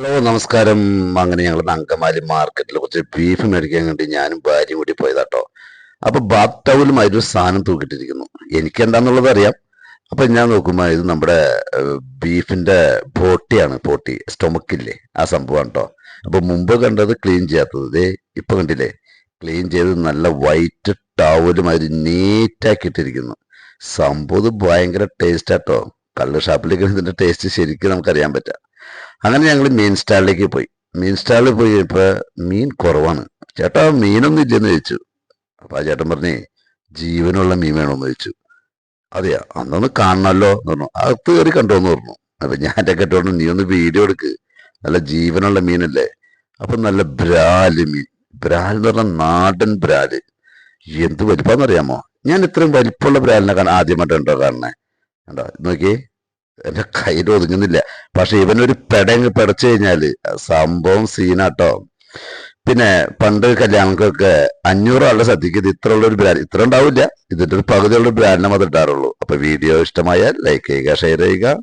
Hello നമസ്കാരം. അങ്ങനെ ഞങ്ങൾ അങ്കമാലി മാർക്കറ്റിൽ കുറച്ച് ബീഫ് മേടിക്കാൻ വേണ്ടി ഞാനും ഭാര്യയും കൂടി പോയതാട്ടോ. അപ്പൊ ബാത്ത് ടൗലും അതിലൊരു സാധനം തൂക്കിട്ടിരിക്കുന്നു എനിക്ക് എന്താന്നുള്ളത് അറിയാം. അപ്പൊ ഞാൻ നോക്കുമ്പോ ഇത് നമ്മുടെ ബീഫിന്റെ പോട്ടിയാണ് പോട്ടി സ്റ്റൊമക്കില്ലേ ആ സംഭവം കേട്ടോ അപ്പൊ മുമ്പ് കണ്ടത് ക്ലീൻ ചെയ്യാത്തത്. ഇപ്പൊ കണ്ടില്ലേ? ക്ലീൻ ചെയ്ത് നല്ല വൈറ്റ് ടവലും അതിൽ നീറ്റാക്കിയിട്ടിരിക്കുന്നു സംഭവം ഭയങ്കര ടേസ്റ്റ് ആട്ടോ. കള്ള് ഷാപ്പിലേക്ക് ഇതിന്റെ ടേസ്റ്റ് ശരിക്കും നമുക്കറിയാൻ പറ്റാം അങ്ങനെ ഞങ്ങൾ മീൻ സ്റ്റാളിലേക്ക് പോയി. മീൻ സ്റ്റാളിൽ പോയി ഇപ്പോൾ മീൻ കുറവാണ്. ചേട്ടാ മീനൊന്നും ഇല്ലെന്ന് ചോദിച്ചു. അപ്പം ആ ചേട്ടൻ പറഞ്ഞേ ജീവനുള്ള മീൻ വേണമെന്ന് ചോദിച്ചു. അതെയാ അന്നൊന്ന് കാണണമല്ലോ എന്ന് പറഞ്ഞു. അത് കയറി കണ്ടോന്ന് പറഞ്ഞു. അപ്പം ഞാൻ എന്റെ കെട്ടോണ്ട് നീ ഒന്ന് വീഡിയോ എടുക്ക്. നല്ല ജീവനുള്ള മീനല്ലേ? അപ്പം നല്ല ബ്രാൽ മീൻ. ബ്രാൽ എന്ന് പറഞ്ഞാൽ നാടൻ ബ്രാൽ. എന്ത് വലിപ്പാന്നറിയാമോ ഞാൻ ഇത്രയും വലിപ്പമുള്ള ബ്രാലിനെ കാണാൻ ആദ്യമായിട്ട് കണ്ടോ കാണണേ കണ്ടോ? നോക്കിയേ. എന്റെ കയ്യിൽ ഒതുങ്ങുന്നില്ല. പക്ഷെ ഇവനൊരു പെടങ്ങ് പെടച്ചു കഴിഞ്ഞാൽ സംഭവം സീനാട്ടോ. പിന്നെ പണ്ട് കല്യാണങ്ങൾക്കൊക്കെ അഞ്ഞൂറ് ആളുടെ സദ്യക്ക് ഇത് ഇത്ര ഉള്ളൊരു ബ്രാൻഡ് ഇത്ര ഉണ്ടാവില്ല. ഇതിന്റെ ഒരു പകുതിയുള്ള ബ്രാൻഡിനെ മാത്രമേ ഇട്ടാറുള്ളൂ. അപ്പൊ വീഡിയോ ഇഷ്ടമായാൽ ലൈക്ക് ചെയ്യുക ഷെയർ ചെയ്യുക.